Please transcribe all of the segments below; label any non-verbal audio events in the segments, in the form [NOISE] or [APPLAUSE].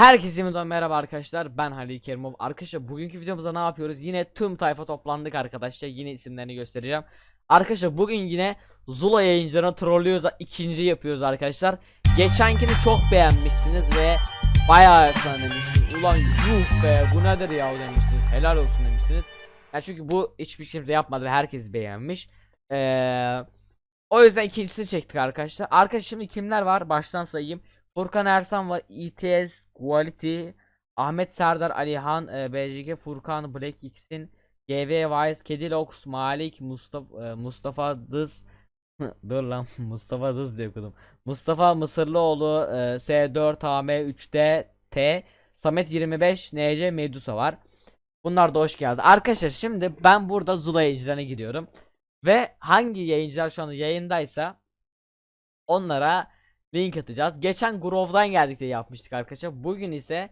Herkese yeniden merhaba arkadaşlar. Ben Halil Kerimov. Arkadaşlar bugünkü videomuzda ne yapıyoruz? Yine tüm tayfa toplandık arkadaşlar. Yine isimlerini göstereceğim. Arkadaşlar bugün yine Zula yayıncılarını trollüyoruz ikinci yapıyoruz arkadaşlar. Geçenkini çok beğenmişsiniz ve bayağı efsane demiştiniz Ulan yuh be bu nedir ya demiştiniz helal olsun demiştiniz yani Çünkü bu hiçbir kimse yapmadı ve herkes beğenmiş. Eee O yüzden ikincisini çektik arkadaşlar. Arkadaşlar şimdi kimler var? Baştan sayayım Furkan Ersan var. ETS Quality. Ahmet Serdar Alihan, e, BCG Furkan Black X'in GV Wise, Kedilox, Malik, Mustafa e, Mustafa Dız [LAUGHS] Dur lan [LAUGHS] Mustafa Dız diye okudum. Mustafa Mısırlıoğlu, e, S4 AM 3D T, Samet 25, NC Medusa var. Bunlar da hoş geldi. Arkadaşlar şimdi ben burada Zula yayıncılarına gidiyorum. Ve hangi yayıncılar şu anda yayındaysa onlara link atacağız. Geçen Grove'dan geldik diye yapmıştık arkadaşlar. Bugün ise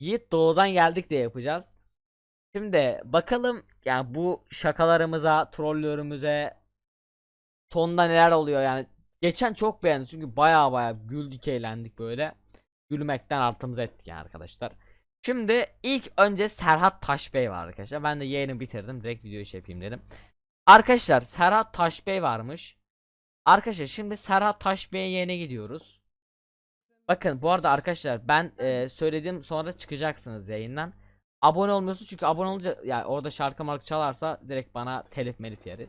Yiğit Doğu'dan geldik diye yapacağız. Şimdi bakalım yani bu şakalarımıza, trolllerimize sonunda neler oluyor yani. Geçen çok beğendim çünkü baya baya güldük eğlendik böyle. Gülmekten artımız ettik yani arkadaşlar. Şimdi ilk önce Serhat Taşbey var arkadaşlar. Ben de yayını bitirdim. Direkt video iş yapayım dedim. Arkadaşlar Serhat Taşbey varmış. Arkadaşlar şimdi Serhat Taşbey'e yeni gidiyoruz. Bakın bu arada arkadaşlar ben e, söyledim sonra çıkacaksınız yayından. Abone olmuyorsunuz çünkü abone olunca yani orada şarkı marka çalarsa direkt bana telif melif yeri.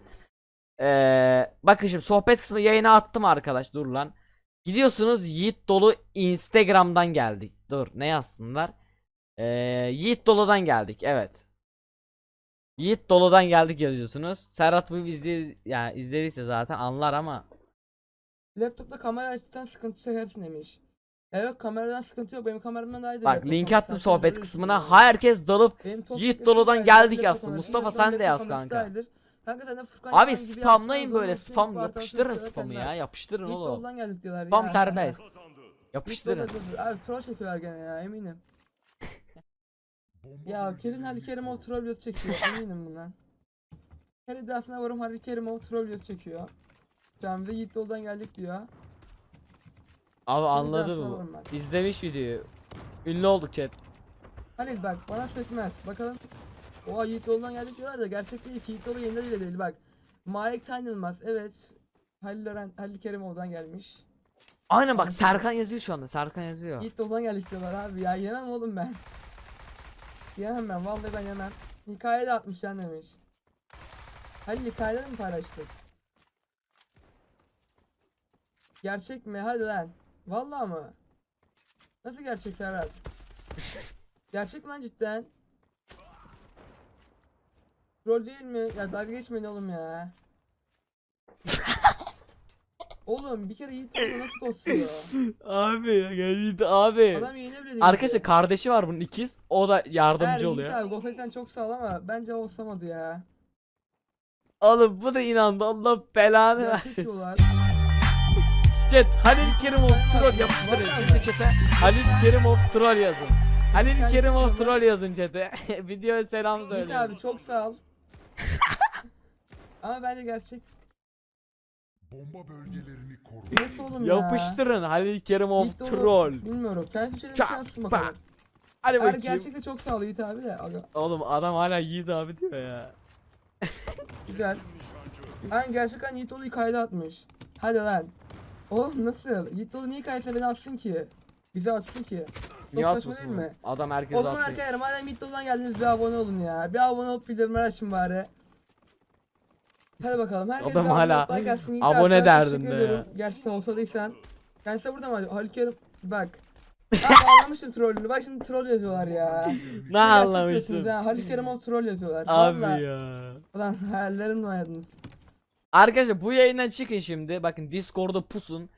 E, bakın şimdi sohbet kısmı yayına attım arkadaş dur lan. Gidiyorsunuz Yiğit Dolu Instagram'dan geldik. Dur ne yazsınlar? E, Yiğit Dolu'dan geldik evet. Yiğit Dolu'dan geldik yazıyorsunuz. Serhat bu izledi yani izlediyse zaten anlar ama Laptopta kamera açtıktan sıkıntı çekersin demiş. Ya yok kameradan sıkıntı yok benim kameramdan daha iyi. bak link attım sohbet kısmına. Herkes dalıp Yiğit Dolu'dan geldik yazsın. Mustafa sen de yaz kanka. Kanka sen de Furkan Abi gibi spamlayın böyle spam yapıştırın spamı ya yapıştırın Yiğit oğlum. Dolu'dan geldik diyorlar Spam ya. serbest. Yiğit Yapıştırın. Abi troll çekiyorlar gene ya eminim. Ya Kerin Halil Kerimov troll videosu çekiyor [LAUGHS] eminim bundan. Her iddiasına varım Halil Kerimov troll videosu çekiyor. De Yiğit Dolu'dan geldik diyor. Abi anladı bu. varım ben. İzlemiş videoyu. Ünlü olduk chat. Halil bak bana sökmez. Bakalım. Oha Yiğit Dolu'dan geldik diyorlar da gerçek değil ki Yiğit Dolu yayında bile değil bak. Marek Tanrılmaz evet. Halil Ören, Halil Kerimov'dan gelmiş. Aynen bak Serkan yazıyor şu anda. Serkan yazıyor. Yiğit Dolu'dan geldik diyorlar abi ya yemem oğlum ben. Yemem ben vallahi ben yemem. Hikaye de atmışlar demiş. Halil hikayeleri mi paylaştık? Gerçek mi? Hadi lan. Vallahi mı? Nasıl gerçek Serhat? gerçek mi lan cidden? Rol değil mi? Ya dalga geçmeyin oğlum ya. Oğlum bir kere Yiğit Dolu nasıl kostuyor? [LAUGHS] Abi ya geldi abi. Adam yeni bile değil. Arkadaşlar kardeşi var bunun ikiz. O da Eğer yardımcı Yiğit oluyor. abi Gofret'ten çok sağ ol ama bence olsamadı ya. Oğlum bu da inandı. Allah belanı versin. Chat Halil Kerimov troll yapıştırın. Şimdi chat'e Halil Kerimov troll yazın. Halil Kerimov troll. yazın chat'e. [LAUGHS] Videoya selam Yiğit söyleyin. abi çok sağ ol. [LAUGHS] ama bence gerçek. Bomba bölgelerini koru. Nasıl oğlum ya? Yapıştırın Halil Kerimov Yiğit Dolu- troll. Bilmiyorum. Kendisi bir şey Çak, bak. bakalım. Hadi Eğer bakayım. gerçekte çok sağ ol Yiğit abi de. Aga, Oğlum adam hala Yiğit abi diyor ya. [LAUGHS] güzel. Aynen gerçekten Yiğit Dolu hikayede atmış. Hadi lan. Oğlum nasıl? Yiğit Dolu niye hikayesine beni atsın ki? Bize atsın ki. Niye saçma atmasın? değil mi? Adam O herkes zaman attı. arkadaşlar madem Yiğit Dolu'dan geldiniz bir abone olun ya. Bir abone olup bildirimleri açın bari. Hadi bakalım. Herkes Adam hala abone derdinde ya. Gerçekten olsadıysan. Kendisi burada mı? Halil Kerim bak. Ben anlamıştım trollünü. Bak şimdi troll yazıyorlar ya. [LAUGHS] Ne anlamıştım. ha. Halil Kerimov troll yazıyorlar. Abi Vallahi. ya. Ulan hayallerimle oynadınız. Arkadaşlar bu yayından çıkın şimdi. Bakın Discord'da pusun.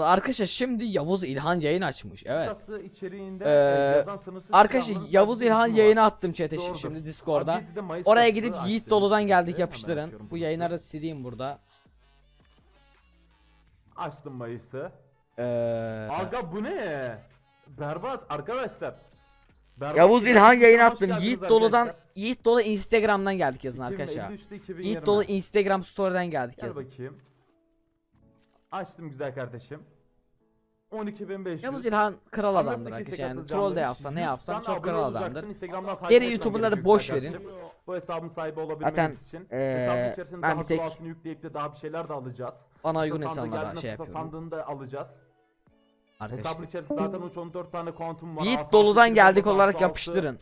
Arkadaşlar şimdi Yavuz İlhan yayın açmış. Evet. Kası içeriğinde Ee, e, yazan sınırsız Arkadaşlar silahların Yavuz İlhan yayını var. attım chat'e Doğrudur. şimdi Discord'da. Abi, bir de Mayıs Oraya kasını gidip Yiğit açtım. Dolu'dan geldik Evet, hemen yapıştırın. açıyorum Bu bunu. yayınları sileyim burada. Açtım Mayıs'ı. Ee, Aga bu ne? Berbat arkadaşlar. Berbat Yavuz bir İlhan yayına hoş attım. geldiniz Yiğit Dolu'dan arkadaşlar. Yiğit Dolu Instagram'dan geldik yazın arkadaşlar. 2053'te 2020. Yiğit Dolu Instagram story'den geldik Gel yazın. bakayım. Açtım güzel kardeşim. 12500. Yavuz İlhan kral adamdır arkadaşlar yani troll de yapsa ne yapsan çok kral adamdır. Geri YouTuber'ları boş verin. Bu hesabın sahibi Zaten, olabilmeniz için. eee, hesabın içerisinde ben daha bir tek- yükleyip de daha bir şeyler de alacağız. Bana uygun geldiğinde şey yapıyorum. Sandığını da alacağız. Arkadaşlar. Hesabın içerisinde zaten 13-14 tane kuantum var. Yiğit doludan geldik olarak yapıştırın.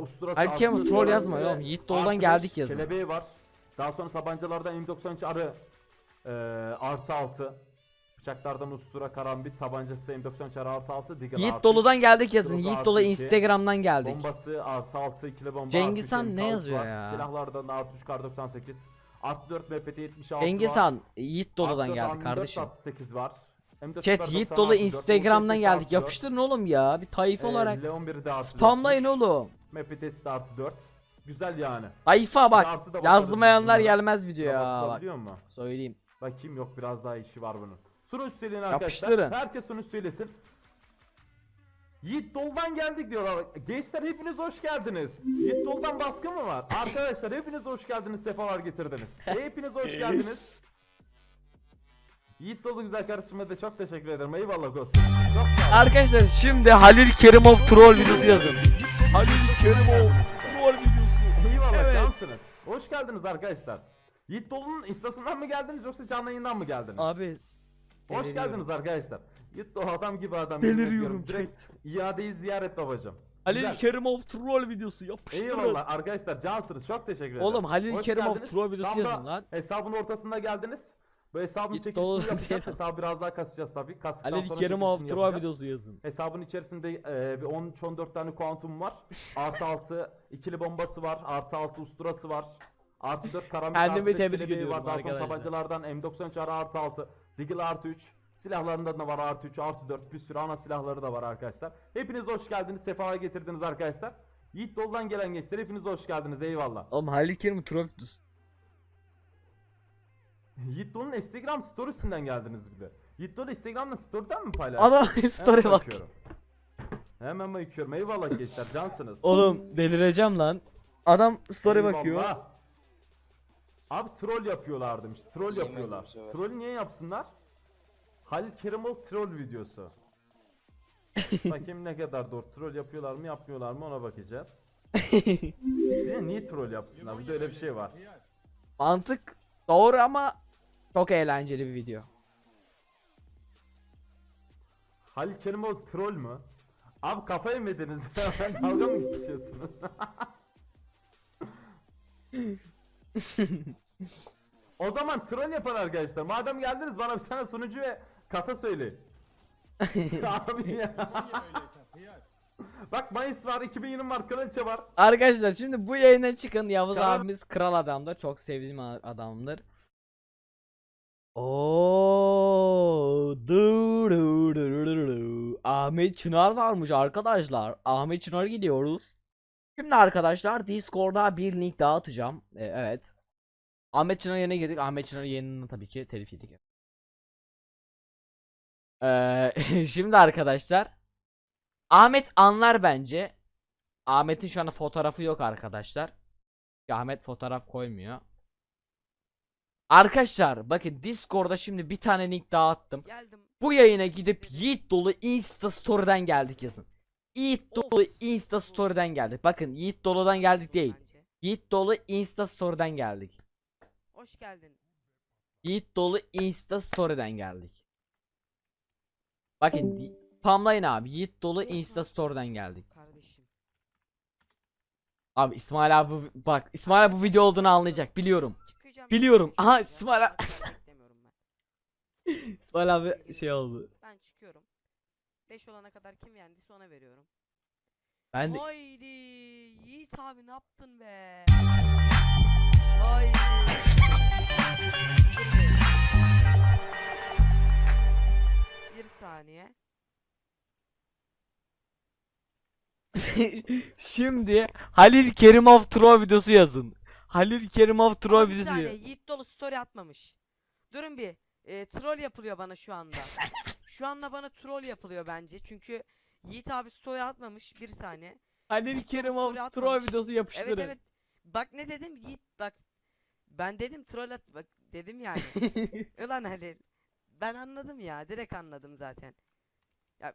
Usturası üç, troll yazma oğlum. Yiğit doludan geldik yazın. Kelebeği var. Daha sonra tabancalardan M93 arı eee artı 6. Bıçaklardan ustura karambit tabancası M93 arı artı 6. Digger Yiğit artı doludan geldik yazın. Yiğit artı dolu Instagram'dan geldik. Bombası artı 6 ikili bomba Cengiz artı Han ne M6 yazıyor var. ya? Silahlardan da artı 3 kar 98. Artı 4 MPT 76 Cengiz var. Han Yiğit doludan Artı geldik 4 kardeşim. 8 var. M4 Chat Yiğit 90 dolu artı dört, Instagram'dan geldik. artı dört. Yapıştırın oğlum ya. Bir tayfa Ee, olarak. Leon 1'de artı Spamlayın dörtmüş. oğlum. MPT'si de artı 4. Güzel yani. Tayfa bak. Artı da Yazmayanlar bunlara. gelmez videoya bak. Basılabiliyor mu? Söyleyeyim. Bakayım yok biraz daha işi var bunun. Sunuş söyleyin arkadaşlar. Yapıştırın. Herkes sunuş söylesin. Yiğit Dol'dan geldik diyorlar. Gençler hepiniz hoş geldiniz. Yiğit Dol'dan baskı mı var? Arkadaşlar hepiniz hoş geldiniz. Sefalar getirdiniz. [LAUGHS] Hepiniz hoş geldiniz. Yiğit Dol'u güzel kardeşime de çok teşekkür ederim. Eyvallah Ghost. Çok sağ olun. Arkadaşlar şimdi Halil Kerimov troll videosu yazın. Halil Kerimov troll videosu. Eyvallah Evet. cansınız. Hoş geldiniz arkadaşlar. Yiğit Dol'un instasından mı geldiniz yoksa canlı yayından mı geldiniz? Abi Hoş deliriyorum. geldiniz arkadaşlar. Yiğit Dol adam gibi adam. Deliriyorum. Direkt iadeyi ziyaret babacım. Halil Güzel. Kerimov troll videosu yapıştırın. Eyvallah arkadaşlar cansınız çok teşekkür ederim. Oğlum Halil Hoş Kerimov geldiniz. troll videosu Tam yazın lan. Hesabın ortasında geldiniz. Bu hesabın Git çekilişini dolu yapacağız. Hesabı biraz daha kasacağız tabii. Kastıktan Halil sonra Kerimov troll videosu yazın. Hesabın içerisinde e, bir 13-14 tane kuantum var. Artı 6 ikili bombası var. Artı 6 usturası var. Artı 4 karambit Kendimi artı tebrik ediyorum var. Daha sonra arkadaşlar. tabancalardan M93 ara artı 6. Deagle artı 3. Silahlarında da var artı 3 artı 4 bir sürü ana silahları da var arkadaşlar. Hepiniz hoş geldiniz. Sefalar getirdiniz arkadaşlar. Yiğit Dol'dan gelen gençler hepiniz hoş geldiniz. Eyvallah. Oğlum Halil troll videosu. Yiğit Dol'un Instagram storiesinden geldiniz bir de. Yiğit Dol Instagram'da story'den mi paylaştın? Adam [LAUGHS] Hemen story bak. bakıyorum. Hemen bakıyorum. Eyvallah gençler. Cansınız. Oğlum delireceğim lan. Adam story Eyvallah. bakıyor. Abi troll yapıyorlar demiş. Troll Yemin yapıyorlar. bir şey. Troll niye yapsınlar? Halil Kerimov troll videosu. [LAUGHS] Bakayım ne kadar doğru. Troll yapıyorlar mı yapmıyorlar mı ona bakacağız. [LAUGHS] De niye troll yapsınlar? Bir de öyle bir şey var. Mantık doğru ama çok eğlenceli bir video. Halil Kerimov troll mü? Abi kafayı mı yediniz? [LAUGHS] Ben dalga mı geçiyorsunuz? [LAUGHS] o zaman troll yapın arkadaşlar. Madem geldiniz bana bir tane sunucu ve kasa söyleyin. [LAUGHS] Abi ya. Bak Mayıs var, 2020 var, Kraliçe var. Arkadaşlar şimdi bu yayına çıkın Yavuz Karar- abimiz kral adamdır. Çok sevdiğim a- adamdır. Oo, du, du, du, du, du, du. Ahmet Çınar varmış arkadaşlar. Ahmet Çınar'a gidiyoruz. Şimdi arkadaşlar Discord'a bir link daha atacağım. Ee, evet. Ahmet Çınar yerine girdik. Ahmet Çınar yayınını tabii ki telif yedik. Ee, [LAUGHS] şimdi arkadaşlar Ahmet anlar bence. Ahmet'in şu anda fotoğrafı yok arkadaşlar. Ahmet fotoğraf koymuyor. Arkadaşlar bakın Discord'da şimdi bir tane link daha attım. Geldim. Bu yayına gidip Yiğit dolu Insta Story'den geldik yazın. Yiğit dolu Insta Story'den geldik. Bakın Yiğit doludan geldik değil. Yiğit dolu Insta Story'den geldik. Hoş geldin. Yiğit dolu Insta Story'den geldik. Bakın spamlayın abi. Yiğit dolu Insta Story'den geldik. Kardeşim. Abi İsmail abi bak İsmail abi bu video olduğunu anlayacak biliyorum. Çıkacağım. Biliyorum. Aha. İsmail abi-. [LAUGHS] İsmail abi şey oldu. Ben çıkıyorum. 5 olana kadar kim yendiyse ona veriyorum. Ben de Haydi. Yiğit abi ne yaptın be? Haydi. Bir. Saniye. [LAUGHS] Şimdi Halil Kerimov troll videosu yazın. Halil Kerimov troll bir videosu. saniye yazın. Yiğit dolu story atmamış. Durun bir. E, troll yapılıyor bana şu anda. [LAUGHS] şu anda bana troll yapılıyor bence. Çünkü Yiğit abi story atmamış. Bir saniye. Yiğit dolu Kerimov story troll atmamış. videosu yapıştırın. Evet evet. Bak ne dedim Yiğit bak. Ben dedim troll at bak dedim yani. [LAUGHS] Ulan Halil. Ben anladım ya. Direkt anladım zaten. Ya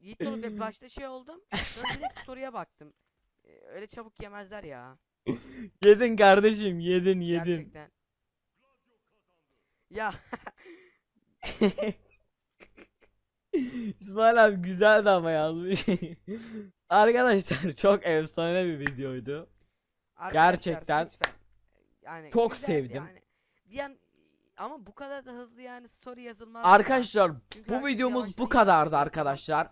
Yiğit dolu bir başta şey oldum. Sonra direkt story'e baktım. Ee, öyle çabuk yemezler ya. [LAUGHS] Yedin kardeşim yedin yedin. Gerçekten. Ya [LAUGHS] [LAUGHS] İsmail abi güzeldi ama yazmış. [LAUGHS] Arkadaşlar çok efsane bir videoydu. arkadaşlar Gerçekten lütfen. Yani çok güzeldi sevdim. Yani. An ama bu kadar da hızlı yani story yazılmaz. ya. Arkadaşlar Çünkü bu videomuz bu kadardı arkadaşlar.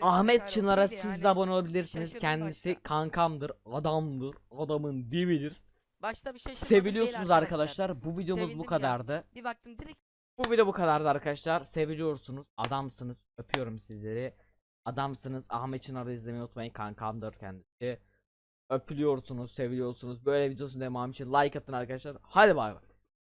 Ahmet Çınar'a siz yani. de abone olabilirsiniz. şaşırdım Kendisi başta. kankamdır, adamdır, adamın dibidir. Başta bir değil Seviliyorsunuz arkadaşlar. Bu videomuz Sevindim bu ya. kadardı. Bir baktım direkt Bu video bu kadardı arkadaşlar. Seviliyorsunuz. Adamsınız. Öpüyorum sizleri. Adamsınız. Ahmet Çınar'ı izlemeyi unutmayın. Kankamdır kendisi. Öpülüyorsunuz, seviliyorsunuz. Böyle videosun devamı için like atın arkadaşlar. Hadi bay bay.